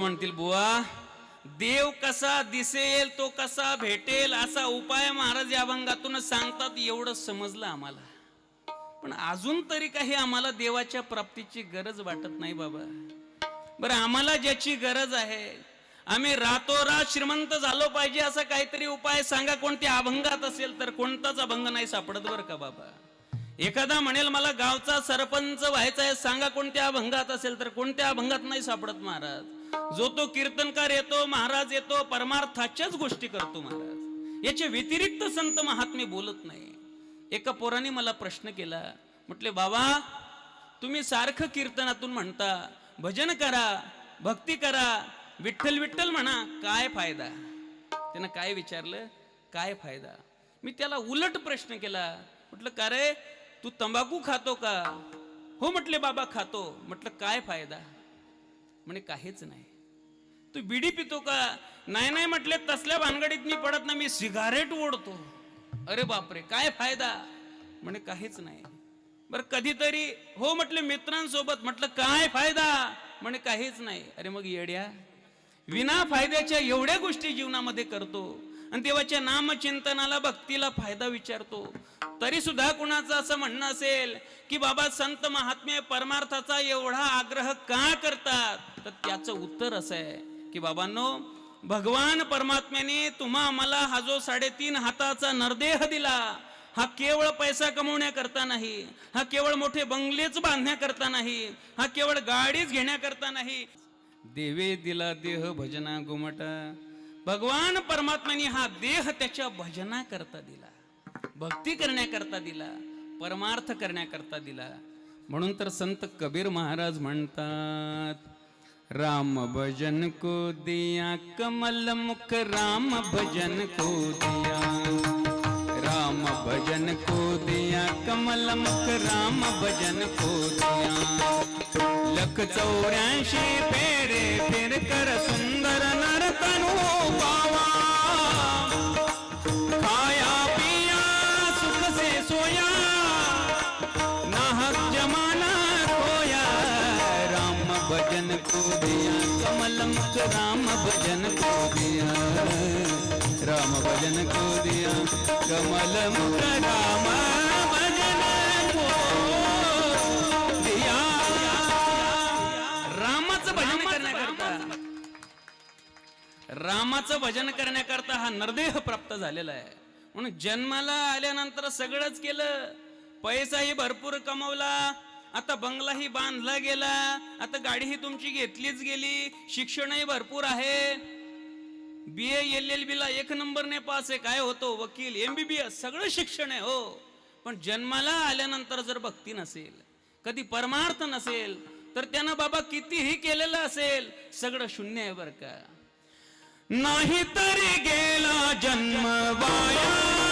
म्हणतील बुवा देव कसा दिसेल तो कसा भेटेल असा उपाय महाराज या अभंगातूनच सांगतात एवढं समजलं आम्हाला. पण अजून तरी काही आम्हाला देवाच्या प्राप्तीची गरज वाटत नाही बाबा. बरं आम्हाला ज्याची गरज आहे आम्ही रातोरात श्रीमंत झालो पाहिजे असा काहीतरी उपाय सांगा कोणत्या अभंगात असेल तर कोणताच अभंग नाही सापडत बरं का बाबा. एखादा म्हणेल मला गावचा सरपंच व्हायचा आहे सांगा कोणत्या अभंगात असेल तर कोणत्या अभंगात नाही सापडत महाराज. जो तो कीर्तनकार येतो महाराज येतो परमार्थाच्याच गोष्टी करतो महाराज. याच्या व्यतिरिक्त संत महात्मे बोलत नाही. एका पोराने मला प्रश्न केला म्हटले बाबा तुम्ही सारखं कीर्तनातून म्हणता भजन करा भक्ती करा विठ्ठल विठ्ठल म्हणा काय फायदा? त्यानं काय विचारलं? काय फायदा? मी त्याला उलट प्रश्न केला म्हटलं का रे तू तंबाखू खातो का? हो म्हटले बाबा खातो. म्हटलं काय फायदा? म्हणे काहीच नाही. तू बिडी पितो का? नाही नाही म्हटले तसल्या भानगडीत मी पडत ना मी सिगारेट ओढतो. अरे बापरे काय फायदा? म्हणे काहीच नाही. बरं कधीतरी हो म्हटले मित्रांसोबत. म्हटलं काय फायदा? म्हणे काहीच नाही. अरे मग येड्या विना फायद्याच्या एवढ्या गोष्टी जीवनामध्ये करतो आणि देवाच्या नामचिंतनाला भक्तीला फायदा विचारतो. तरी सुद्धा कुणाचं असं म्हणणं असेल की बाबा संत महात्मे परमार्थाचा एवढा आग्रह का करतात? तर त्याचं उत्तर असं आहे की बाबांनो भगवान परमात्म्याने तुम्हा आम्हाला हा जो साडेतीन हाताचा नरदेह दिला हा केवळ पैसा कमवण्याकरता नाही हा केवळ मोठे बंगलेच बांधण्याकरता नाही हा केवळ गाडीच घेण्याकरता नाही. देवे दिला देह भजना गुमटा भगवान परमात्म्याने हा देह त्याच्या भजना करता दिला भक्ती करण्याकरता दिला परमार्थ करण्याकरता दिला. म्हणून तर संत कबीर महाराज म्हणतात राम भजन को दिया कमल मुख राम भजन को दिया। राम भजन को दिया कमल मुख राम भजन को दिया। लख चौऱ्याऐंशी फेरे फिर कर सुंदर नर तनु खाया राम भजन को दिया। राम भजन को दिया। कमल मुख राम भजन को दिया। रामाचं भजन करण्याकरता। रामाचं भजन करण्याकरता हा नरदेह प्राप्त झालेला आहे. म्हणून जन्माला आल्यानंतर सगळंच केलं. पैसाही भरपूर कमवला. आता बंगलाही बांधला गेला. आता गाडीही तुमची घेतलीच गेली. शिक्षणही भरपूर आहे. बी एल एल बी ला एक नंबरने पास आहे. काय होतो? वकील एमबीबीएस सगळं शिक्षण आहे हो. पण जन्माला आल्यानंतर जर भक्ती नसेल कधी परमार्थ नसेल तर त्यानं बाबा कितीही केलेलं असेल सगळं शून्य आहे बरं का? नाही तरी गेला जन्म वाया.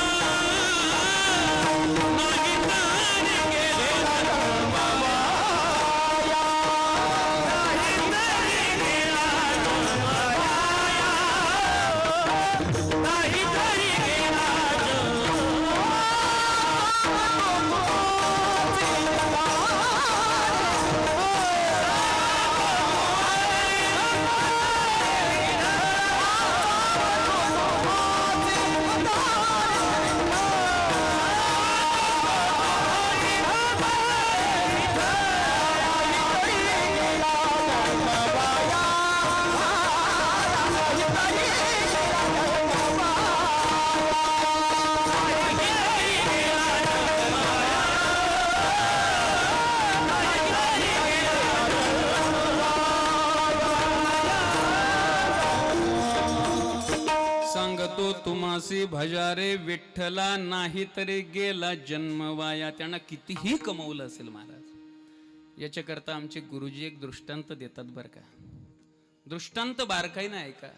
तुम्हासी भजारे विठ्ठला नाही तरी गेला जन्म वाया. त्यांना कितीही कमवलं असेल महाराज याच्याकरता आमचे गुरुजी एक दृष्टांत देतात बरं का. दृष्टांत बारकाईनं ऐका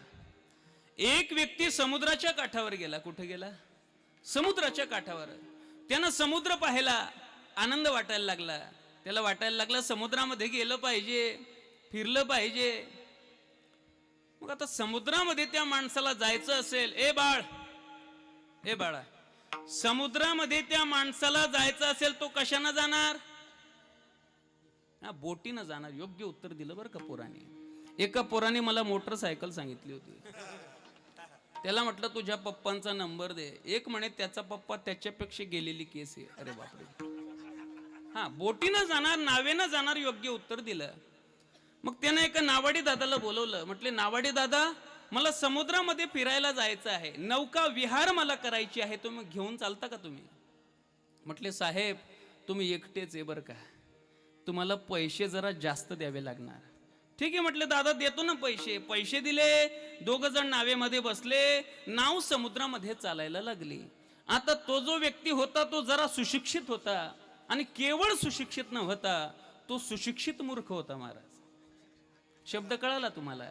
एक व्यक्ती समुद्राच्या काठावर गेला. कुठे गेला? समुद्राच्या काठावर. त्यानं समुद्र पाहायला आनंद वाटायला लागला. त्याला वाटायला लागला समुद्रामध्ये गेलं पाहिजे फिरलं पाहिजे. मग आता समुद्रामध्ये त्या माणसाला जायचं असेल ए बाळ हे बाळा समुद्रामध्ये त्या माणसाला जायचं असेल तो कशानं जाणार? हा बोटीनं जाणार. योग्य उत्तर दिलं बरं का पोराने. एका पोराने मला मोटरसायकल सांगितली होती. त्याला म्हटलं तुझ्या पप्पांचा नंबर दे. एक म्हणे त्याचा पप्पा त्याच्यापेक्षा गेलेली केस आहे. अरे बापरे. हा बोटीनं जाणार नावेनं जाणार योग्य उत्तर दिलं. मग त्यानं एका नावाडी दादाला बोलवलं. म्हटले नावाडी दादा मला समुद्रामध्ये फिरायला जायचं आहे. नौका विहार मला करायची आहे. तुम्ही घेऊन चालता का तुम्ही? म्हटले साहेब तुम्ही एकटेच आहे बरं का. तुम्हाला पैसे जरा जास्त द्यावे लागणार. ठीक आहे म्हटले दादा देतो ना पैसे. पैसे दिले दोघं जण नावेमध्ये बसले नाव समुद्रामध्ये चालायला लागली. आता तो जो व्यक्ती होता तो जरा सुशिक्षित होता आणि केवळ सुशिक्षित नव्हता तो सुशिक्षित मूर्ख होता महाराज. शब्द कळाला तुम्हाला?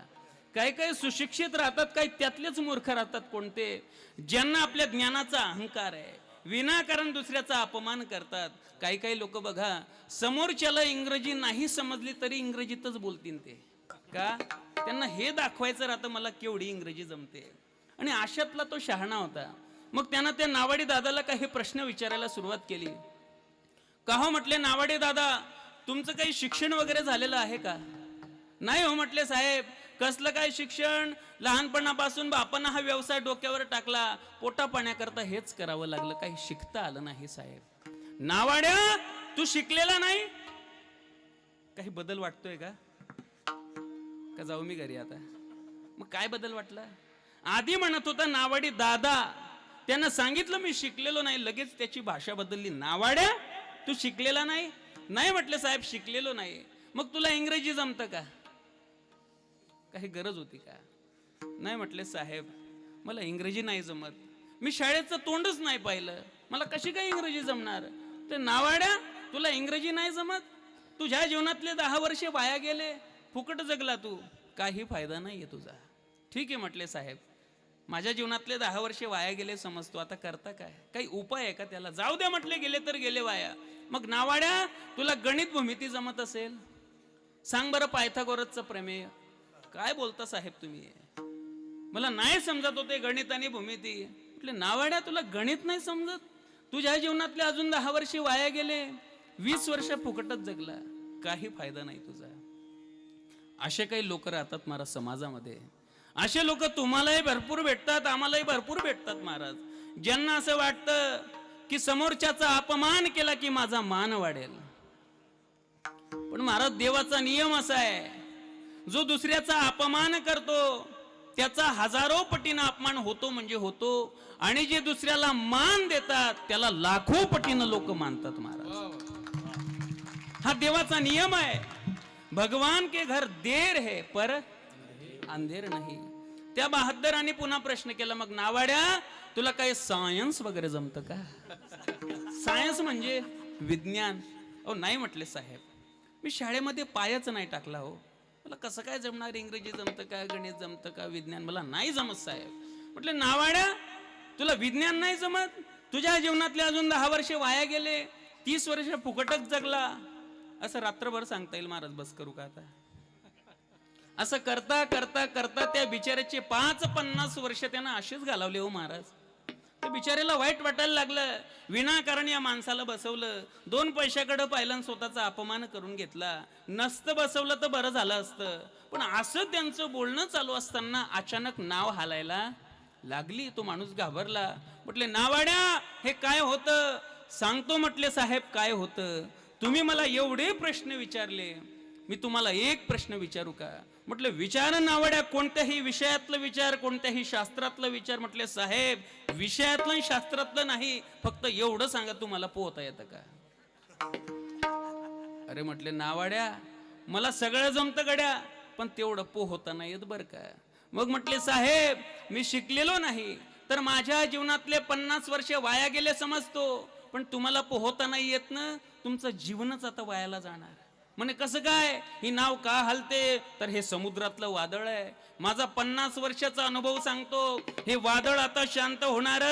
काही काही सुशिक्षित राहतात काही त्यातलेच मूर्ख राहतात कोणते? ज्यांना आपल्या ज्ञानाचा अहंकार आहे. विनाकारण दुसऱ्याचा अपमान करतात. काही काही लोक बघा समोरच्याला इंग्रजी नाही समजली तरी इंग्रजीतच बोलतील ते. का? त्यांना हे दाखवायचं राहतं मला केवढी इंग्रजी जमते. आणि आशातला तो शहाणा होता. मग त्यांना त्या नावाडी दादाला काही प्रश्न विचारायला सुरुवात केली? का हो म्हटले नावाडे दादा तुमचं काही शिक्षण वगैरे झालेलं आहे का? नाही हो म्हटले साहेब कसलं काय शिक्षण? लहानपणापासून बापानं हा व्यवसाय डोक्यावर टाकला. पोटा पाण्याकरता हेच करावं लागलं. काही शिकता आलं नाही साहेब. नावाड्या तू शिकलेला नाही? काही बदल वाटतोय का? का जाऊ मी घरी आता? मग काय बदल वाटला? आधी म्हणत होता नावाडी दादा. त्यांना सांगितलं मी शिकलेलो नाही. लगेच त्याची भाषा बदलली. नावाड्या तू शिकलेला नाही? नाही म्हटलं साहेब शिकलेलो नाही. मग तुला इंग्रजी जमतं का? काही गरज होती का? नाही म्हटले साहेब मला इंग्रजी नाही जमत. मी शाळेचं तोंडच नाही पाहिलं. मला कशी काय इंग्रजी जमणार? ते नावाड्या तुला इंग्रजी नाही जमत? तुझ्या जीवनातले दहा वर्षे वाया गेले. फुकट जगला तू. काही फायदा नाहीये तुझा. ठीक आहे म्हटले साहेब. माझ्या जीवनातले दहा वर्षे वाया गेले समजतो. आता करता काय? काही उपाय आहे का त्याला? जाऊ द्या म्हटले गेले तर गेले वाया. मग नावाड्या तुला गणित भूमिती जमत असेल? सांग बरं पायथागोरसचं प्रमेय. काय बोलता साहेब तुम्ही? मला नाही समजत होते गणित आणि भूमिती. म्हटले नावाड्या तुला गणित नाही समजत? तुझ्या जीवनातले अजून दहा वर्षे वाया गेले. वीस वर्ष फुकटच जगला. काही फायदा नाही तुझा. असे काही लोक राहतात महाराज समाजामध्ये. असे लोक तुम्हालाही भरपूर भेटतात आम्हालाही भरपूर भेटतात महाराज. ज्यांना असं वाटतं की समोरच्याचा अपमान केला की माझा मान वाढेल. पण महाराज देवाचा नियम असा आहे. जो दुसऱ्याचा अपमान करतो त्याचा हजारो पटीनं अपमान होतो म्हणजे होतो. आणि जे दुसऱ्याला मान देतात त्याला लाखो पटीनं लोक मानतात महाराज. हा देवाचा नियम आहे. भगवान के घर देर है पर अंधेर नाही. त्या बहादराने पुन्हा प्रश्न केला मग नावाड्या तुला काही सायन्स वगैरे जमतं का? सायन्स म्हणजे विज्ञान. अहो नाही म्हटले साहेब. मी शाळेमध्ये पायच नाही टाकला हो. मला कसं काय जमणार? इंग्रजी जमतं का गणित जमतं का विज्ञान? मला नाही जमत साहेब. म्हटले नावाड्या तुला विज्ञान नाही जमत? तुझ्या जीवनातले अजून दहा वर्षे वाया गेले तीस वर्ष फुकटच जगला. असं रात्रभर सांगता येईल महाराज बस करू का आता? असं करता करता करता त्या बिचाऱ्याचे पाच पन्नास वर्ष त्यानं असेच घालवले हो महाराज. त्या बिचाऱ्याला वाईट वाटायला लागलं. विनाकारण या माणसाला बसवलं. दोन पैशाकडं पाहिलं स्वतःचा अपमान करून घेतला. नसतं बसवलं तर बरं झालं असतं. पण असं त्यांचं बोलणं चालू असताना अचानक नाव हालायला लागली. तो माणूस घाबरला. म्हटले नावाड्या हे काय होतं? सांगतो म्हटले साहेब काय होतं. तुम्ही मला एवढे प्रश्न विचारले. मी तुम्हाला एक प्रश्न विचारू का? म्हटलं विचार नावड्या कोणत्याही विषयातलं विचार कोणत्याही शास्त्रातलं विचार. म्हटले साहेब विषयातलं शास्त्रातलं नाही फक्त एवढं सांगा तुम्हाला पोहता येतं का? अरे म्हटले नावाड्या मला सगळं जमतं गड्या पण तेवढं पोहता नाही येत बरं का. मग म्हटले साहेब मी शिकलेलो नाही तर माझ्या जीवनातले पन्नास वर्ष वाया गेले समजतो पण तुम्हाला पोहता नाही येत ना तुमचं जीवनच आता वायाला जाणार. म्हणे कसं काय? ही नाव का हलते? तर हे समुद्रातलं वादळ आहे. माझा पन्नास वर्षाचा अनुभव सांगतो. हे वादळ आता शांत होणार.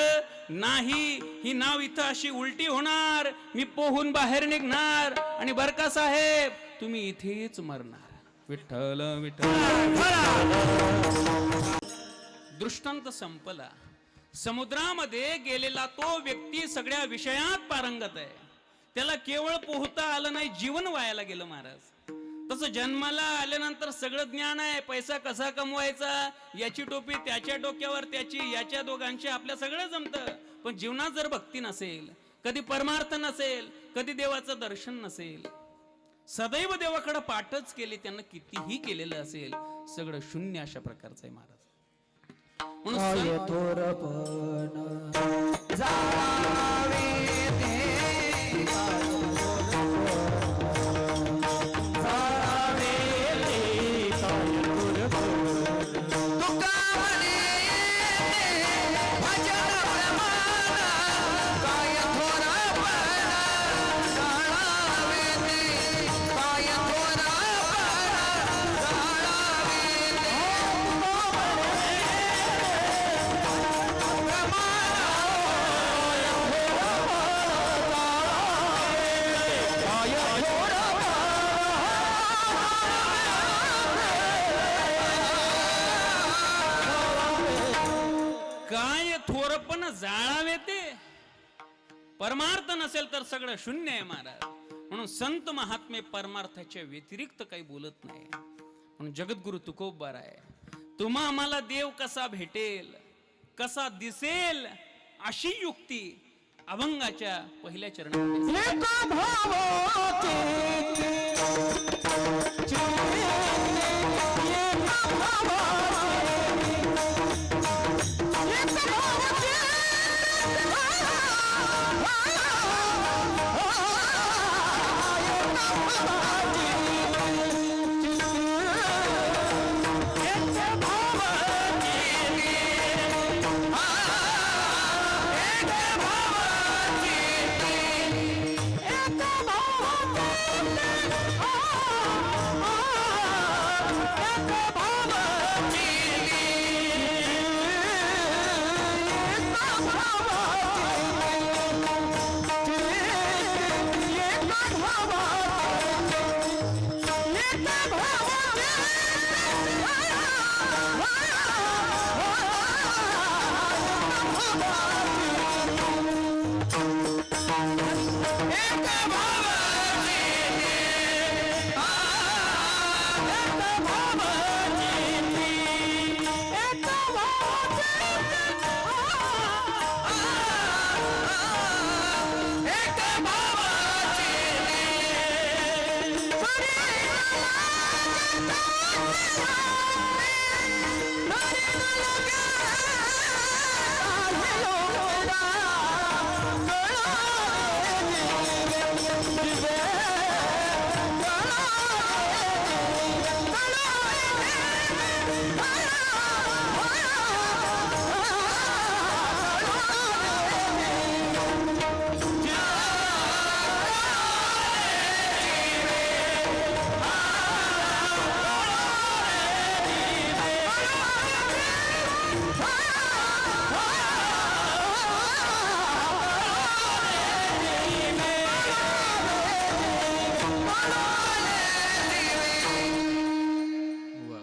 नाही ही नाव इथं अशी उलटी होणार. मी पोहून बाहेर निघणार. आणि बर का साहेब? तुम्ही इथेच मरणार. विठ्ठल विठ्ठल. दृष्टांत संपला. समुद्रामध्ये गेलेला तो व्यक्ती सगळ्या विषयात पारंगत आहे. त्याला केवळ पोहता आलं नाही जीवन वायाला गेलं महाराज. तसं जन्माला आल्यानंतर सगळं ज्ञान आहे पैसा कसा कमवायचा याची टोपी त्याच्या डोक्यावर त्याची याच्या दोघांची आपल्या सगळं जमतं. पण जीवनात जर भक्ती नसेल कधी परमार्थ नसेल कधी देवाचं दर्शन नसेल सदैव देवाकडे पाठच केले त्यांना कितीही केलेलं असेल सगळं शून्य अशा प्रकारचं आहे महाराज. म्हणून पण जाळावे ते. परमार्थ नसेल तर सगळं शून्य आहे महाराज. म्हणून संत महात्मे परमार्थाच्या व्यतिरिक्त काही बोलत नाही. म्हणून जगद्गुरु तुकोबार आहे तुम्हा आम्हाला देव कसा भेटेल कसा दिसेल अशी युक्ती अभंगाच्या पहिल्या चरणात